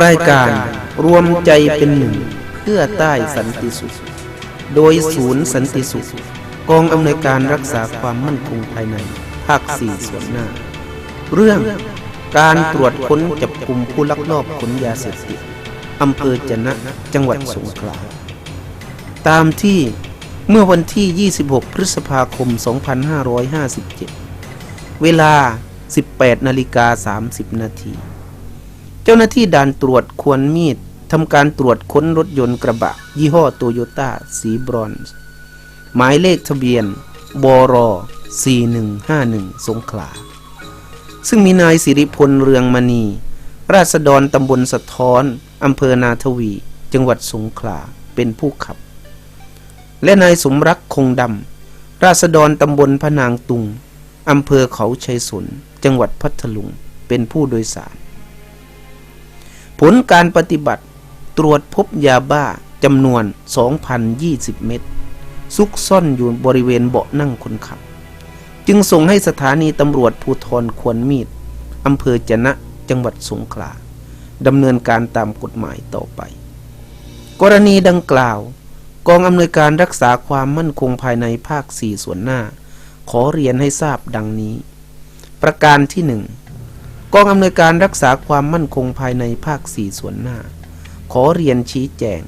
รายการรวมใจเป็นหนึ่ง เพื่อใต้สันติสุข โดยศูนย์สันติสุข กองอำนวยการรักษาความมั่นคงภายใน ภาคสี่ส่วนหน้า เรื่องการตรวจค้นจับกลุ่มผู้ลักลอบขนยาเสพติดอำเภอจะนะจังหวัดสงขลาตามที่เมื่อวันที่ 26 พฤษภาคม 2557 เวลา 18นาฬิกา30 นาที เจ้าหน้าที่ด่านตรวจควรมีดทำการตรวจค้นรถยนต์กระบะ ยี่ห้อโตโยต้าสีบรอนซ์ หมายเลขทะเบียนบร4151 สงขลา ซึ่งมีนายสิริพลเรืองมณี ราษฎรตำบลสะท้อนอำเภอนาทวี จังหวัดสงขลา เป็นผู้ขับ และนายสมรักคงดำ ราษฎรตำบลพนางตุง อำเภอเขาชัยสน จังหวัดพัทลุง เป็นผู้โดยสาร ผลการปฏิบัติตรวจพบยาบ้าจำนวน 2,020 เม็ดซุกซ่อนอยู่บริเวณเบาะนั่งคนขับ จึงส่งให้สถานีตำรวจภูธรควรมีดอำเภอจะนะจังหวัดสงขลาดำเนินการตามกฎหมายต่อไป กรณีดังกล่าว กองอำนวยการรักษาความมั่นคงภายในภาค 4 ส่วนหน้า ขอเรียนให้ทราบดังนี้ ประการที่หนึ่ง กองอำนวยการรักษาความมั่นคงภายในภาค 4 ส่วนหน้า ขอเรียนชี้แจง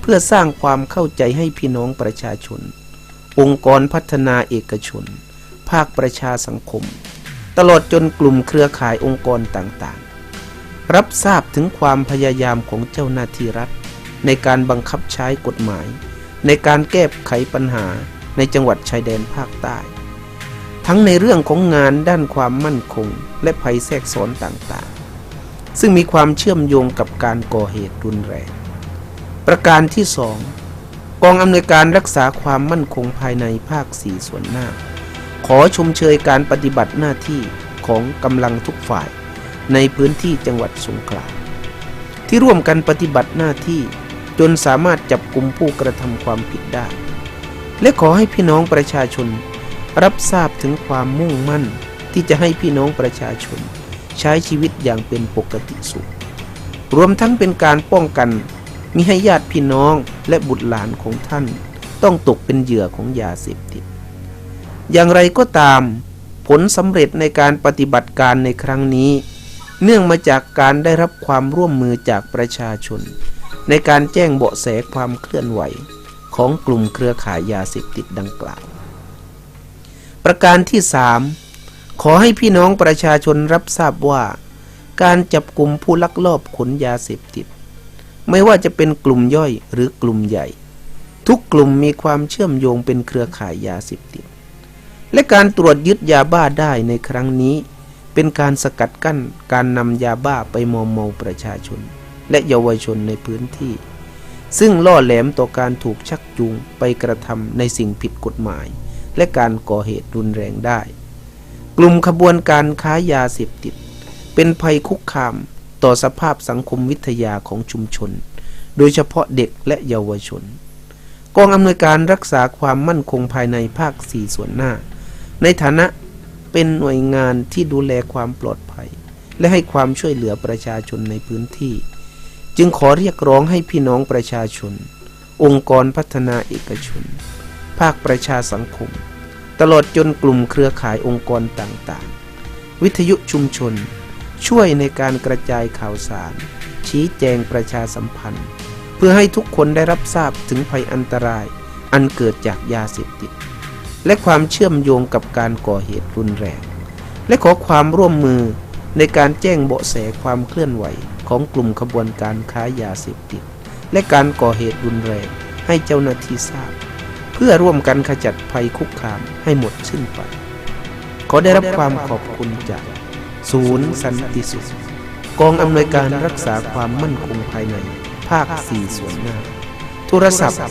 เพื่อสร้างความเข้าใจให้พี่น้องประชาชน องค์กรพัฒนาเอกชน ภาคประชาสังคม ตลอดจนกลุ่มเครือข่ายองค์กรต่างๆ รับทราบถึงความพยายามของเจ้าหน้าที่รัฐ ในการบังคับใช้กฎหมาย ในการแก้ไขปัญหาในจังหวัดชายแดนภาคใต้ ทั้งในเรื่องของงานด้านความมั่นคง และภัยแทรกซ้อนต่างๆ ซึ่งมีความเชื่อมโยงกับการก่อเหตุรุนแรง ประการที่สองกองอำนวยการรักษาความมั่นคงภายในภาคสี่ส่วนหน้า ขอชมเชยการปฏิบัติหน้าที่ของกำลังทุกฝ่าย ในพื้นที่จังหวัดสงขลาที่ร่วมกันปฏิบัติหน้าที่จนสามารถจับกลุ่มผู้กระทำความผิดได้ และขอให้พี่น้องประชาชน รับทราบถึงความมุ่งมั่นที่จะให้พี่น้องประชาชน ใช้ชีวิตอย่างเป็นปกติสุข รวมทั้งเป็นการป้องกันมิให้ญาติพี่น้องและบุตรหลานของท่าน ต้องตกเป็นเหยื่อของยาเสพติด อย่างไรก็ตาม ผลสำเร็จในการปฏิบัติการในครั้งนี้ เนื่องมาจากการได้รับความร่วมมือจากประชาชน ในการแจ้งเบาะแสความเคลื่อนไหว ของกลุ่มเครือข่ายยาเสพติดดังกล่าว ประการที่3ขอให้พี่น้องประชาชนรับทราบว่า การจับกลุ่มผู้ลักลอบขนยาเสพติด ไม่ว่าจะเป็นกลุ่มย่อยหรือกลุ่มใหญ่ ทุกกลุ่มมีความเชื่อมโยงเป็นเครือข่ายยาเสพติด และการตรวจยึดยาบ้าได้ในครั้งนี้ เป็นการสกัดกั้นการนำยาบ้าไปมอมเมาประชาชน และเยาวชนในพื้นที่ ซึ่งล่อแหลมต่อการถูกชักจูงไปกระทำในสิ่งผิดกฎหมาย และการก่อเหตุรุนแรงได้ กลุ่มขบวนการค้ายาเสพติด เป็นภัยคุกคามต่อสภาพสังคมวิทยาของชุมชน โดยเฉพาะเด็กและเยาวชน กองอำนวยการรักษาความมั่นคงภายในภาค 4 ส่วนหน้า ในฐานะเป็นหน่วยงานที่ดูแลความปลอดภัย และให้ความช่วยเหลือประชาชนในพื้นที่ จึงขอเรียกร้องให้พี่น้องประชาชน องค์กรพัฒนาเอกชน ภาคประชาสังคม ตลอดจนกลุ่มเครือข่ายองค์กรต่างๆ วิทยุชุมชน ช่วยในการกระจายข่าวสาร ชี้แจงประชาสัมพันธ์ เพื่อให้ทุกคนได้รับทราบถึงภัยอันตราย อันเกิดจากยาเสพติด และความเชื่อมโยงกับการก่อเหตุรุนแรง และขอความร่วมมือในการแจ้งเบาะแสความเคลื่อนไหวของกลุ่มขบวนการค้ายาเสพติด และการก่อเหตุรุนแรงให้เจ้าหน้าที่ทราบ เพื่อร่วมกันขจัดภัยคุกคามให้หมดสิ้นไป ขอได้รับความขอบคุณจาก ศูนย์สันติสุข กองอำนวยการรักษาความมั่นคงภายใน ภาค 4 ส่วนหน้า โทรศัพท์ 073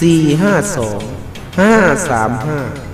452 535